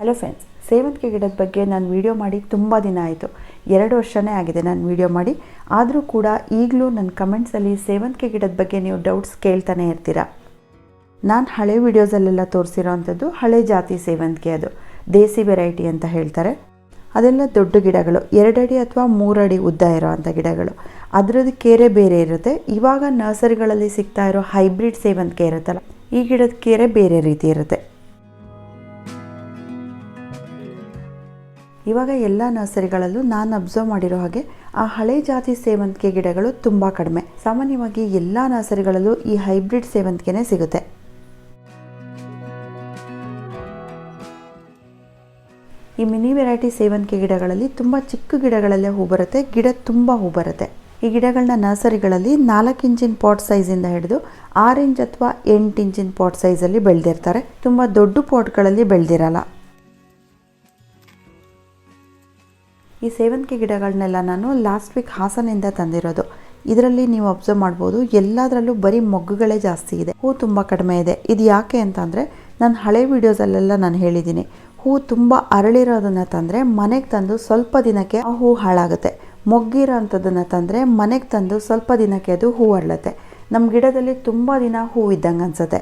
Hello friends ಸೇವಂತಿಗೆ ಗಿಡದ ಬಗ್ಗೆ ನಾನು ವಿಡಿಯೋ ಮಾಡಿ ತುಂಬ ದಿನ ಆಯಿತು. ಎರಡು ವರ್ಷನೇ ಆಗಿದೆ ನಾನು ವಿಡಿಯೋ ಮಾಡಿ. ಆದರೂ ಕೂಡ ಈಗಲೂ ನನ್ನ ಕಮೆಂಟ್ಸಲ್ಲಿ ಸೇವಂತಿಗೆ ಗಿಡದ ಬಗ್ಗೆ ನೀವು ಡೌಟ್ಸ್ ಕೇಳ್ತಾನೆ ಇರ್ತೀರಾ? ನಾನು ಹಳೆ ವೀಡಿಯೋಸಲ್ಲೆಲ್ಲ ತೋರಿಸಿರೋ ಅಂಥದ್ದು ಹಳೆ ಜಾತಿ ಸೇವಂತಿಗೆ ಅದು. ದೇಸಿ ವೆರೈಟಿ ಅಂತ ಹೇಳ್ತಾರೆ. ಅದೆಲ್ಲ ದೊಡ್ಡ ಗಿಡಗಳು. ಎರಡಡಿ ಅಥವಾ ಮೂರಡಿ ಉದ್ದ ಇರೋ ಅಂಥ ಗಿಡಗಳು. ಅದರದ್ದು ಕೆರೆ ಬೇರೆ ಇರುತ್ತೆ. ಇವಾಗ ನರ್ಸರಿಗಳಲ್ಲಿ ಸಿಗ್ತಾ ಇರೋ ಹೈಬ್ರಿಡ್ ಸೇವಂತಿಗೆ ಇರುತ್ತಲ್ಲ, ಈ ಗಿಡದ ಕೆರೆ ಬೇರೆ ರೀತಿ ಇರುತ್ತೆ. ಇವಾಗ ಎಲ್ಲ ನರ್ಸರಿಗಳಲ್ಲೂ ನಾನು ಅಬ್ಸರ್ವ್ ಮಾಡಿರೋ ಹಾಗೆ ಆ ಹಳೆ ಜಾತಿ ಸೇವಂತಿಗೆ ಗಿಡಗಳು ತುಂಬ ಕಡಿಮೆ. ಸಾಮಾನ್ಯವಾಗಿ ಎಲ್ಲ ನರ್ಸರಿಗಳಲ್ಲೂ ಈ ಹೈಬ್ರಿಡ್ ಸೇವಂತಿಗೆನೇ ಸಿಗುತ್ತೆ. ಈ ಮಿನಿ ವೆರೈಟಿ ಸೇವಂತಿಗೆ ಗಿಡಗಳಲ್ಲಿ ತುಂಬ ಚಿಕ್ಕ ಗಿಡಗಳಲ್ಲೇ ಹೂ ಬರುತ್ತೆ, ಗಿಡ ತುಂಬ ಹೂ ಬರುತ್ತೆ. ಈ ಗಿಡಗಳನ್ನ ನರ್ಸರಿಗಳಲ್ಲಿ ನಾಲ್ಕು ಇಂಚಿನ ಪಾಟ್ ಸೈಜಿಂದ ಹಿಡಿದು ಆರು ಇಂಚ್ ಅಥವಾ ಎಂಟು ಇಂಚಿನ ಪಾಟ್ ಸೈಜಲ್ಲಿ ಬೆಳೆದಿರ್ತಾರೆ. ತುಂಬ ದೊಡ್ಡ ಪಾಟ್ಗಳಲ್ಲಿ ಬೆಳೆದಿರಲ್ಲ. ಈ ಸೇವಂತಿಗೆ ಗಿಡಗಳನ್ನೆಲ್ಲ ನಾನು ಲಾಸ್ಟ್ ವೀಕ್ ಹಾಸನಿಂದ ತಂದಿರೋದು. ಇದರಲ್ಲಿ ನೀವು ಅಬ್ಸರ್ವ್ ಮಾಡ್ಬೋದು, ಎಲ್ಲದರಲ್ಲೂ ಬರೀ ಮೊಗ್ಗುಗಳೇ ಜಾಸ್ತಿ ಇದೆ. ಹೂ ತುಂಬ ಕಡಿಮೆ ಇದೆ. ಇದು ಯಾಕೆ ಅಂತಂದರೆ, ನಾನು ಹಳೆ ವೀಡಿಯೋಸಲ್ಲೆಲ್ಲ ನಾನು ಹೇಳಿದ್ದೀನಿ. ಹೂ ತುಂಬ ಅರಳಿರೋದನ್ನು ತಂದರೆ ಮನೆಗೆ ತಂದು ಸ್ವಲ್ಪ ದಿನಕ್ಕೆ ಆ ಹೂ ಹಾಳಾಗುತ್ತೆ. ಮೊಗ್ಗಿರೋ ಅಂಥದ್ದನ್ನು ತಂದರೆ ಮನೆಗೆ ತಂದು ಸ್ವಲ್ಪ ದಿನಕ್ಕೆ ಅದು ಹೂ ಅರಳುತ್ತೆ. ನಮ್ಮ ಗಿಡದಲ್ಲಿ ತುಂಬ ದಿನ ಹೂ ಇದ್ದಂಗೆ ಅನಿಸುತ್ತೆ.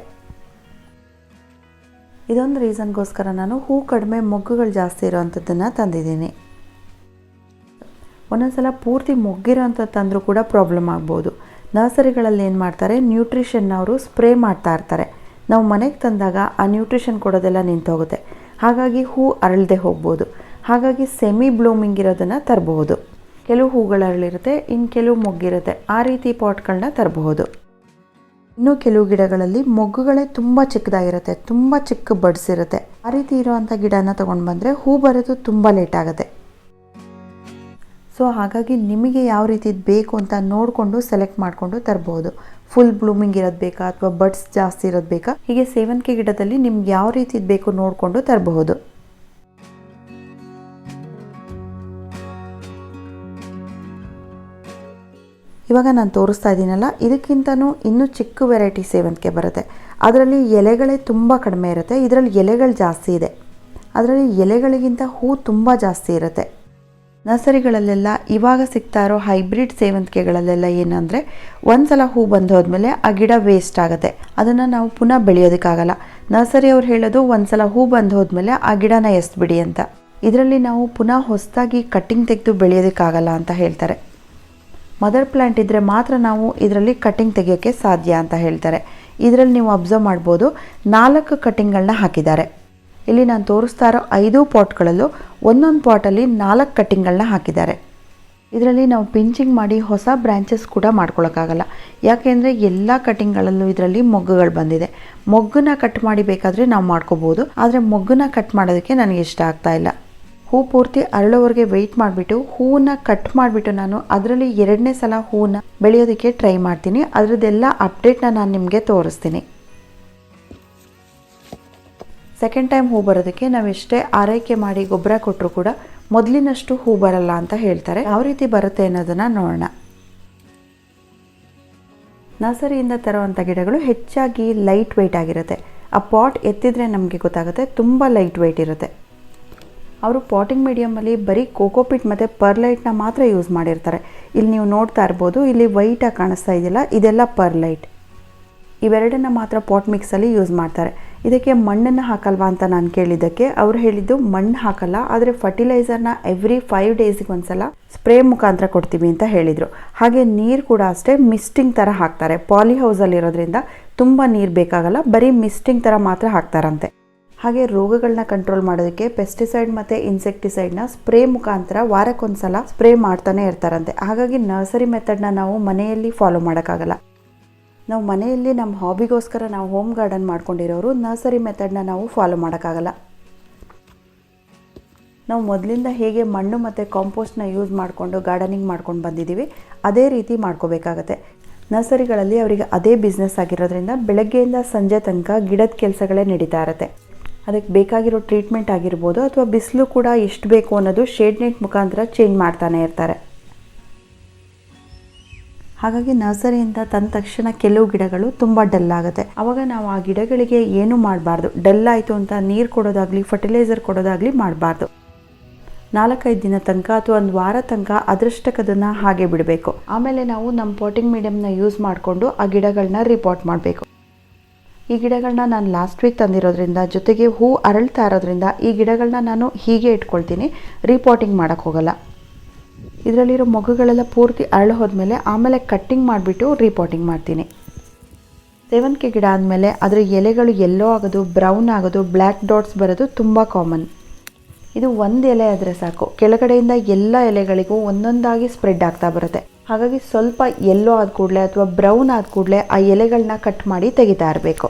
ಇದೊಂದು ರೀಸನ್ಗೋಸ್ಕರ ನಾನು ಹೂ ಕಡಿಮೆ ಮೊಗ್ಗುಗಳು ಜಾಸ್ತಿ ಇರೋವಂಥದ್ದನ್ನು ತಂದಿದ್ದೀನಿ. ಒಂದೊಂದ್ಸಲ ಪೂರ್ತಿ ಮೊಗ್ಗಿರೋ ಅಂಥದ್ದು ತಂದರೂ ಕೂಡ ಪ್ರಾಬ್ಲಮ್ ಆಗ್ಬೋದು. ನರ್ಸರಿಗಳಲ್ಲಿ ಏನು ಮಾಡ್ತಾರೆ ನ್ಯೂಟ್ರಿಷನ್ ಅವರು ಸ್ಪ್ರೇ ಮಾಡ್ತಾ ಇರ್ತಾರೆ. ನಾವು ಮನೆಗೆ ತಂದಾಗ ಆ ನ್ಯೂಟ್ರಿಷನ್ ಕೊಡೋದೆಲ್ಲ ನಿಂತೋಗುತ್ತೆ. ಹಾಗಾಗಿ ಹೂ ಅರಳದೆ ಹೋಗ್ಬೋದು. ಹಾಗಾಗಿ ಸೆಮಿ ಬ್ಲೂಮಿಂಗ್ ಇರೋದನ್ನು ತರಬಹುದು. ಕೆಲವು ಹೂಗಳು ಅರಳಿರುತ್ತೆ ಇನ್ನು ಕೆಲವು ಮೊಗ್ಗಿರುತ್ತೆ. ಆ ರೀತಿ ಪಾಟ್ಗಳನ್ನ ತರಬಹುದು. ಇನ್ನು ಕೆಲವು ಗಿಡಗಳಲ್ಲಿ ಮೊಗ್ಗುಗಳೇ ತುಂಬ ಚಿಕ್ಕದಾಗಿರುತ್ತೆ, ತುಂಬ ಚಿಕ್ಕ ಬಡ್ಸಿರುತ್ತೆ ಆ ರೀತಿ ಇರುವಂಥ ಗಿಡನ ತೊಗೊಂಡು ಬಂದರೆ ಹೂ ಬರೋದು ತುಂಬ ಲೇಟ್ ಆಗುತ್ತೆ. ಸೊ ಹಾಗಾಗಿ ನಿಮಗೆ ಯಾವ ರೀತಿ ಬೇಕು ಅಂತ ನೋಡಿಕೊಂಡು ಸೆಲೆಕ್ಟ್ ಮಾಡಿಕೊಂಡು ತರ್ಬೋದು. ಫುಲ್ ಬ್ಲೂಮಿಂಗ್ ಇರೋದು ಬೇಕಾ ಅಥವಾ ಬಡ್ಸ್ ಜಾಸ್ತಿ ಇರೋದು ಬೇಕಾ? ಹೀಗೆ ಸೇವಂತಿಗೆ ಗಿಡದಲ್ಲಿ ನಿಮ್ಗೆ ಯಾವ ರೀತಿ ಬೇಕು ನೋಡಿಕೊಂಡು ತರಬಹುದು. ಇವಾಗ ನಾನು ತೋರಿಸ್ತಾ ಇದ್ದೀನಲ್ಲ, ಇದಕ್ಕಿಂತನೂ ಇನ್ನೂ ಚಿಕ್ಕ ವೆರೈಟಿ ಸೇವಂತಿಗೆ ಬರುತ್ತೆ. ಅದರಲ್ಲಿ ಎಲೆಗಳೇ ತುಂಬ ಕಡಿಮೆ ಇರುತ್ತೆ. ಇದರಲ್ಲಿ ಎಲೆಗಳು ಜಾಸ್ತಿ ಇದೆ. ಅದರಲ್ಲಿ ಎಲೆಗಳಿಗಿಂತ ಹೂ ತುಂಬ ಜಾಸ್ತಿ ಇರುತ್ತೆ. ನರ್ಸರಿಗಳಲ್ಲೆಲ್ಲ ಇವಾಗ ಸಿಗ್ತಾ ಇರೋ ಹೈಬ್ರಿಡ್ ಸೇವಂತಿಗೆಗಳಲ್ಲೆಲ್ಲ ಏನಂದರೆ ಒಂದ್ಸಲ ಹೂ ಬಂದು ಹೋದ್ಮೇಲೆ ಆ ಗಿಡ ವೇಸ್ಟ್ ಆಗುತ್ತೆ. ಅದನ್ನು ನಾವು ಪುನಃ ಬೆಳೆಯೋದಕ್ಕಾಗಲ್ಲ. ನರ್ಸರಿ ಅವ್ರು ಹೇಳೋದು ಒಂದ್ಸಲ ಹೂ ಬಂದು ಹೋದ್ಮೇಲೆ ಆ ಗಿಡನ ಎಸ್ಬಿಡಿ ಅಂತ. ಇದರಲ್ಲಿ ನಾವು ಪುನಃ ಹೊಸದಾಗಿ ಕಟ್ಟಿಂಗ್ ತೆಗೆದು ಬೆಳೆಯೋದಕ್ಕಾಗಲ್ಲ ಅಂತ ಹೇಳ್ತಾರೆ. ಮದರ್ ಪ್ಲ್ಯಾಂಟ್ ಇದ್ದರೆ ಮಾತ್ರ ನಾವು ಇದರಲ್ಲಿ ಕಟ್ಟಿಂಗ್ ತೆಗೆಯೋಕ್ಕೆ ಸಾಧ್ಯ ಅಂತ ಹೇಳ್ತಾರೆ. ಇದರಲ್ಲಿ ನೀವು ಅಬ್ಸರ್ವ್ ಮಾಡ್ಬೋದು ನಾಲ್ಕು ಕಟ್ಟಿಂಗ್ಗಳನ್ನ ಹಾಕಿದ್ದಾರೆ. ಇಲ್ಲಿ ನಾನು ತೋರಿಸ್ತಾ ಇರೋ ಐದು ಪಾಟ್ಗಳಲ್ಲೂ ಒಂದೊಂದು ಪಾಟಲ್ಲಿ ನಾಲ್ಕು ಕಟ್ಟಿಂಗ್ಗಳನ್ನ ಹಾಕಿದ್ದಾರೆ. ಇದರಲ್ಲಿ ನಾವು ಪಿಂಚಿಂಗ್ ಮಾಡಿ ಹೊಸ ಬ್ರ್ಯಾಂಚಸ್ ಕೂಡ ಮಾಡ್ಕೊಳ್ಳೋಕ್ಕಾಗಲ್ಲ ಯಾಕೆಂದರೆ ಎಲ್ಲ ಕಟ್ಟಿಂಗ್ಗಳಲ್ಲೂ ಇದರಲ್ಲಿ ಮೊಗ್ಗುಗಳು ಬಂದಿದೆ. ಮೊಗ್ಗನ್ನ ಕಟ್ ಮಾಡಿ ಬೇಕಾದರೆ ನಾವು ಮಾಡ್ಕೋಬೋದು. ಆದರೆ ಮೊಗ್ಗನ್ನ ಕಟ್ ಮಾಡೋದಕ್ಕೆ ನನಗೆ ಇಷ್ಟ ಆಗ್ತಾ ಇಲ್ಲ. ಹೂ ಪೂರ್ತಿ ಅರಳೋವರೆಗೆ ವೆಯ್ಟ್ ಮಾಡಿಬಿಟ್ಟು ಹೂವನ್ನ ಕಟ್ ಮಾಡಿಬಿಟ್ಟು ನಾನು ಅದರಲ್ಲಿ ಎರಡನೇ ಸಲ ಹೂವನ್ನ ಬೆಳೆಯೋದಕ್ಕೆ ಟ್ರೈ ಮಾಡ್ತೀನಿ. ಅದರದ್ದೆಲ್ಲ ಅಪ್ಡೇಟ್ನ ನಾನು ನಿಮಗೆ ತೋರಿಸ್ತೀನಿ. ಸೆಕೆಂಡ್ ಟೈಮ್ ಹೂ ಬರೋದಕ್ಕೆ ನಾವು ಎಷ್ಟೇ ಆರೈಕೆ ಮಾಡಿ ಗೊಬ್ಬರ ಕೊಟ್ಟರು ಕೂಡ ಮೊದಲಿನಷ್ಟು ಹೂ ಬರಲ್ಲ ಅಂತ ಹೇಳ್ತಾರೆ. ಯಾವ ರೀತಿ ಬರುತ್ತೆ ಅನ್ನೋದನ್ನು ನೋಡೋಣ. ನರ್ಸರಿಯಿಂದ ತರುವಂಥ ಗಿಡಗಳು ಹೆಚ್ಚಾಗಿ ಲೈಟ್ ವೆಯ್ಟ್ ಆಗಿರುತ್ತೆ. ಆ ಪಾಟ್ ಎತ್ತಿದ್ರೆ ನಮಗೆ ಗೊತ್ತಾಗುತ್ತೆ ತುಂಬ ಲೈಟ್ ವೆಯ್ಟ್ ಇರುತ್ತೆ. ಅವರು ಪಾಟಿಂಗ್ ಮೀಡಿಯಮಲ್ಲಿ ಬರೀ ಕೋಕೋಪಿಟ್ ಮತ್ತು ಪರ್ಲೈಟ್ನ ಮಾತ್ರ ಯೂಸ್ ಮಾಡಿರ್ತಾರೆ. ಇಲ್ಲಿ ನೀವು ನೋಡ್ತಾ ಇರ್ಬೋದು, ಇಲ್ಲಿ ವೈಟಾಗಿ ಕಾಣಿಸ್ತಾ ಇದೆಯಲ್ಲ, ಇದೆಲ್ಲ ಪರ್ಲೈಟ್ ಇವೆರಡನ್ನ ಮಾತ್ರ ಪಾಟ್ ಮಿಕ್ಸಲ್ಲಿ ಯೂಸ್ ಮಾಡ್ತಾರೆ. ಇದಕ್ಕೆ ಮಣ್ಣನ್ನು ಹಾಕಲ್ವಾ ಅಂತ ನಾನು ಕೇಳಿದ್ದಕ್ಕೆ, ಅವ್ರು ಹೇಳಿದ್ದು ಮಣ್ಣು ಹಾಕಲ್ಲ, ಆದರೆ ಫರ್ಟಿಲೈಸರ್ನ ಎವ್ರಿ ಫೈವ್ ಡೇಸಿಗೆ ಒಂದ್ಸಲ ಸ್ಪ್ರೇ ಮುಖಾಂತರ ಕೊಡ್ತೀವಿ ಅಂತ ಹೇಳಿದರು. ಹಾಗೆ ನೀರು ಕೂಡ ಅಷ್ಟೇ ಮಿಸ್ಟಿಂಗ್ ಥರ ಹಾಕ್ತಾರೆ. ಪಾಲಿ ಹೌಸಲ್ಲಿರೋದ್ರಿಂದ ತುಂಬ ನೀರು ಬೇಕಾಗಲ್ಲ, ಬರೀ ಮಿಸ್ಟಿಂಗ್ ಥರ ಮಾತ್ರ ಹಾಕ್ತಾರಂತೆ. ಹಾಗೆ ರೋಗಗಳನ್ನ ಕಂಟ್ರೋಲ್ ಮಾಡೋದಕ್ಕೆ ಪೆಸ್ಟಿಸೈಡ್ ಮತ್ತು ಇನ್ಸೆಕ್ಟಿಸೈಡ್ನ ಸ್ಪ್ರೇ ಮುಖಾಂತರ ವಾರಕ್ಕೊಂದ್ಸಲ ಸ್ಪ್ರೇ ಮಾಡ್ತಾನೆ ಇರ್ತಾರಂತೆ. ಹಾಗಾಗಿ ನರ್ಸರಿ ಮೆಥಡ್ನ ನಾವು ಮನೆಯಲ್ಲಿ ಫಾಲೋ ಮಾಡೋಕ್ಕಾಗಲ್ಲ. ನಾವು ಮನೆಯಲ್ಲಿ ನಮ್ಮ ಹಾಬಿಗೋಸ್ಕರ ನಾವು ಹೋಮ್ ಗಾರ್ಡನ್ ಮಾಡ್ಕೊಂಡಿರೋರು ನರ್ಸರಿ ಮೆಥಡ್ನ ನಾವು ಫಾಲೋ ಮಾಡೋಕ್ಕಾಗಲ್ಲ. ನಾವು ಮೊದಲಿಂದ ಹೇಗೆ ಮಣ್ಣು ಮತ್ತು ಕಾಂಪೋಸ್ಟ್ನ ಯೂಸ್ ಮಾಡಿಕೊಂಡು ಗಾರ್ಡನಿಂಗ್ ಮಾಡ್ಕೊಂಡು ಬಂದಿದ್ದೀವಿ, ಅದೇ ರೀತಿ ಮಾಡ್ಕೋಬೇಕಾಗತ್ತೆ. ನರ್ಸರಿಗಳಲ್ಲಿ ಅವರಿಗೆ ಅದೇ ಬಿಸ್ನೆಸ್ ಆಗಿರೋದ್ರಿಂದ ಬೆಳಗ್ಗೆಯಿಂದ ಸಂಜೆ ತನಕ ಗಿಡದ ಕೆಲಸಗಳೇ ನಡೀತಾ ಇರುತ್ತೆ. ಅದಕ್ಕೆ ಬೇಕಾಗಿರೋ ಟ್ರೀಟ್ಮೆಂಟ್ ಆಗಿರ್ಬೋದು ಅಥವಾ ಬಿಸಿಲು ಕೂಡ ಎಷ್ಟು ಬೇಕು ಅನ್ನೋದು ಶೇಡ್ ನೆಟ್ ಮುಖಾಂತರ ಚೇಂಜ್ ಮಾಡ್ತಾನೆ ಇರ್ತಾರೆ. ಹಾಗಾಗಿ ನರ್ಸರಿಯಿಂದ ತಂದ ತಕ್ಷಣ ಕೆಲವು ಗಿಡಗಳು ತುಂಬ ಡಲ್ ಆಗುತ್ತೆ. ಅವಾಗ ನಾವು ಆ ಗಿಡಗಳಿಗೆ ಏನು ಮಾಡಬಾರ್ದು? ಡಲ್ ಆಯಿತು ಅಂತ ನೀರು ಕೊಡೋದಾಗಲಿ ಫರ್ಟಿಲೈಸರ್ ಕೊಡೋದಾಗಲಿ ಮಾಡಬಾರ್ದು. ನಾಲ್ಕೈದು ದಿನ ತನಕ ಅಥವಾ ಒಂದು ವಾರ ತನಕ ಅದೃಷ್ಟಕ್ಕದನ್ನು ಹಾಗೆ ಬಿಡಬೇಕು. ಆಮೇಲೆ ನಾವು ನಮ್ಮ ಪೋಟಿಂಗ್ ಮೀಡಿಯಮ್ನ ಯೂಸ್ ಮಾಡಿಕೊಂಡು ಆ ಗಿಡಗಳನ್ನ ರಿಪೋರ್ಟ್ ಮಾಡಬೇಕು. ಈ ಗಿಡಗಳನ್ನ ನಾನು ಲಾಸ್ಟ್ ವೀಕ್ ತಂದಿರೋದ್ರಿಂದ ಜೊತೆಗೆ ಹೂ ಅರಳ್ತಾ ಇರೋದ್ರಿಂದ ಈ ಗಿಡಗಳನ್ನ ನಾನು ಹೀಗೆ ಇಟ್ಕೊಳ್ತೀನಿ. ರಿಪೋರ್ಟಿಂಗ್ ಮಾಡೋಕ್ಕೆ ಹೋಗಲ್ಲ. ಇದರಲ್ಲಿರೋ ಮೊಗ್ಗುಗಳೆಲ್ಲ ಪೂರ್ತಿ ಅರಳು ಹೋದ್ಮೇಲೆ ಆಮೇಲೆ ಕಟ್ಟಿಂಗ್ ಮಾಡಿಬಿಟ್ಟು ರಿಪೋರ್ಟಿಂಗ್ ಮಾಡ್ತೀನಿ. ಸೇವಂತಿಗೆ ಗಿಡ ಆದಮೇಲೆ ಅದರ ಎಲೆಗಳು ಎಲ್ಲೋ ಆಗೋದು ಬ್ರೌನ್ ಆಗೋದು ಬ್ಲ್ಯಾಕ್ ಡಾಟ್ಸ್ ಬರೋದು ತುಂಬ ಕಾಮನ್ ಇದು ಒಂದು ಎಲೆ ಆದರೆ ಸಾಕು. ಕೆಳಗಡೆಯಿಂದ ಎಲ್ಲ ಎಲೆಗಳಿಗೂ ಒಂದೊಂದಾಗಿ ಸ್ಪ್ರೆಡ್ ಆಗ್ತಾ ಬರುತ್ತೆ. ಹಾಗಾಗಿ ಸ್ವಲ್ಪ ಎಲ್ಲೋ ಆದ ಕೂಡಲೇ ಅಥವಾ ಬ್ರೌನ್ ಆದ ಕೂಡಲೇ ಆ ಎಲೆಗಳನ್ನ ಕಟ್ ಮಾಡಿ ತೆಗಿತಾ ಇರಬೇಕು.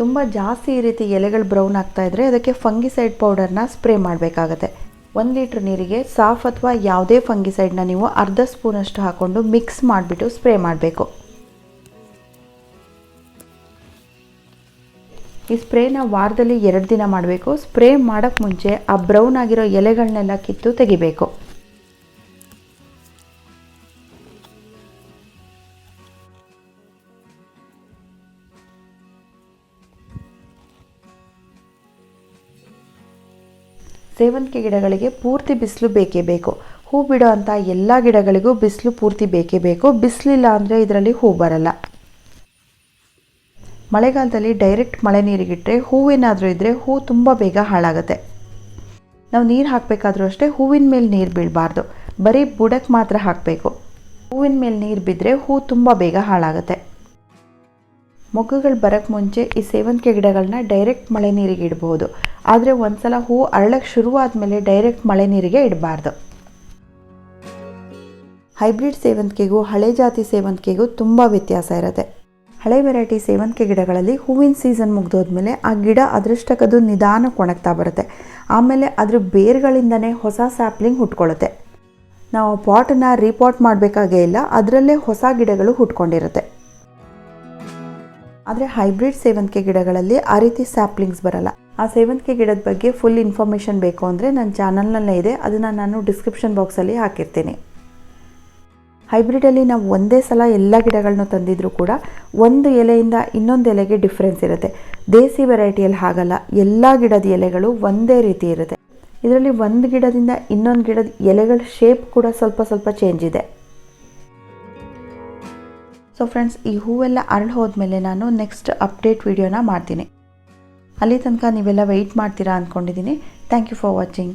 ತುಂಬ ಜಾಸ್ತಿ ಈ ರೀತಿ ಎಲೆಗಳು ಬ್ರೌನ್ ಆಗ್ತಾ ಇದ್ದರೆ ಅದಕ್ಕೆ ಫಂಗಿಸೈಡ್ ಪೌಡರ್ನ ಸ್ಪ್ರೇ ಮಾಡಬೇಕಾಗತ್ತೆ. ಒಂದು ಲೀಟ್ರ್ ನೀರಿಗೆ ಸಾಫ್ ಅಥವಾ ಯಾವುದೇ ಫಂಗಿಸೈಡ್ನ ನೀವು ಅರ್ಧ ಸ್ಪೂನಷ್ಟು ಹಾಕ್ಕೊಂಡು ಮಿಕ್ಸ್ ಮಾಡಿಬಿಟ್ಟು ಸ್ಪ್ರೇ ಮಾಡಬೇಕು. ಈ ಸ್ಪ್ರೇನ ವಾರದಲ್ಲಿ ಎರಡು ದಿನ ಮಾಡಬೇಕು. ಸ್ಪ್ರೇ ಮಾಡೋಕ್ಕೆ ಮುಂಚೆ ಆ ಬ್ರೌನ್ ಆಗಿರೋ ಎಲೆಗಳನ್ನೆಲ್ಲ ಕಿತ್ತು ತೆಗಿಬೇಕು. ಸೇವಂತಿಗೆ ಗಿಡಗಳಿಗೆ ಪೂರ್ತಿ ಬಿಸಿಲು ಬೇಕೇ ಬೇಕು. ಹೂ ಬಿಡೋ ಅಂಥ ಎಲ್ಲ ಗಿಡಗಳಿಗೂ ಬಿಸಿಲು ಪೂರ್ತಿ ಬೇಕೇ ಬೇಕು. ಬಿಸಿಲಿಲ್ಲ ಅಂದರೆ ಇದರಲ್ಲಿ ಹೂ ಬರಲ್ಲ. ಮಳೆಗಾಲದಲ್ಲಿ ಡೈರೆಕ್ಟ್ ಮಳೆ ನೀರಿಗಿಟ್ಟರೆ ಹೂವೇನಾದರೂ ಇದ್ದರೆ ಹೂ ತುಂಬ ಬೇಗ ಹಾಳಾಗುತ್ತೆ. ನಾವು ನೀರು ಹಾಕಬೇಕಾದ್ರೂ ಅಷ್ಟೇ ಹೂವಿನ ಮೇಲೆ ನೀರು ಬೀಳಬಾರ್ದು. ಬರೀ ಬುಡಕ್ಕೆ ಮಾತ್ರ ಹಾಕಬೇಕು. ಹೂವಿನ ಮೇಲೆ ನೀರು ಬಿದ್ದರೆ ಹೂ ತುಂಬ ಬೇಗ ಹಾಳಾಗುತ್ತೆ. ಮೊಗ್ಗುಗಳು ಬರೋಕ್ಕೆ ಮುಂಚೆ ಈ ಸೇವಂತಿಗೆ ಗಿಡಗಳನ್ನ ಡೈರೆಕ್ಟ್ ಮಳೆ ನೀರಿಗೆ ಇಡಬಹುದು ಆದರೆ ಒಂದ್ಸಲ ಹೂ ಅರಳಕ್ಕೆ ಶುರುವಾದ ಮೇಲೆ ಡೈರೆಕ್ಟ್ ಮಳೆ ನೀರಿಗೆ ಇಡಬಾರ್ದು. ಹೈಬ್ರಿಡ್ ಸೇವಂತಿಗೆಗೂ, ಹಳೆ ಜಾತಿ ಸೇವಂತಿಗೆಗೂ ತುಂಬ ವ್ಯತ್ಯಾಸ ಇರುತ್ತೆ. ಹಳೆ ವೆರೈಟಿ ಸೇವಂತಿಗೆ ಗಿಡಗಳಲ್ಲಿ ಹೂವಿನ ಸೀಸನ್ ಮುಗ್ದೋದ್ಮೇಲೆ ಆ ಗಿಡ ಅದೃಷ್ಟಕ್ಕದು ನಿಧಾನಕ್ಕೆ ಒಣಗ್ತಾ ಬರುತ್ತೆ. ಆಮೇಲೆ ಅದ್ರ ಬೇರ್ಗಳಿಂದನೇ ಹೊಸ ಸ್ಯಾಪ್ಲಿಂಗ್ ಹುಟ್ಕೊಳ್ಳುತ್ತೆ ನಾವು ಪಾಟನ್ನು ರೀಪಾಟ್ ಮಾಡಬೇಕಾಗೇ ಇಲ್ಲ, ಅದರಲ್ಲೇ ಹೊಸ ಗಿಡಗಳು ಹುಟ್ಕೊಂಡಿರುತ್ತೆ. ಆದರೆ ಹೈಬ್ರಿಡ್ ಸೇವಂತಿಗೆ ಗಿಡಗಳಲ್ಲಿ ಆ ರೀತಿ ಸ್ಯಾಪ್ಲಿಂಗ್ಸ್ ಬರಲ್ಲ. ಆ ಸೇವಂತಿಗೆ ಗಿಡದ ಬಗ್ಗೆ ಫುಲ್ ಇನ್ಫಾರ್ಮೇಷನ್ ಬೇಕು ಅಂದರೆ ನನ್ನ ಚಾನಲ್ನಲ್ಲೇ ಇದೆ. ಅದನ್ನು ನಾನು ಡಿಸ್ಕ್ರಿಪ್ಷನ್ ಬಾಕ್ಸಲ್ಲಿ ಹಾಕಿರ್ತೀನಿ. ಹೈಬ್ರಿಡಲ್ಲಿ ನಾವು ಒಂದೇ ಸಲ ಎಲ್ಲ ಗಿಡಗಳನ್ನು ತಂದಿದ್ರೂ ಕೂಡ ಒಂದು ಎಲೆಯಿಂದ ಇನ್ನೊಂದು ಎಲೆಗೆ ಡಿಫ್ರೆನ್ಸ್ ಇರುತ್ತೆ. ದೇಸಿ ವೆರೈಟಿಯಲ್ಲಿ ಹಾಗಲ್ಲ, ಎಲ್ಲ ಗಿಡದ ಎಲೆಗಳು ಒಂದೇ ರೀತಿ ಇರುತ್ತೆ. ಇದರಲ್ಲಿ ಒಂದು ಗಿಡದಿಂದ ಇನ್ನೊಂದು ಗಿಡದ ಎಲೆಗಳ ಶೇಪ್ ಕೂಡ ಸ್ವಲ್ಪ ಸ್ವಲ್ಪ ಚೇಂಜ್ ಇದೆ. ಸೊ ಫ್ರೆಂಡ್ಸ್ ಈ ಹೂವೆಲ್ಲ ಅರಳು ಹೋದ್ಮೇಲೆ ನಾನು ನೆಕ್ಸ್ಟ್ ಅಪ್ಡೇಟ್ ವಿಡಿಯೋನ ಮಾಡ್ತೀನಿ. ಅಲ್ಲಿ ತನಕ ನೀವೆಲ್ಲ ವೆಯ್ಟ್ ಮಾಡ್ತೀರಾ ಅಂದ್ಕೊಂಡಿದ್ದೀನಿ. Thank you for watching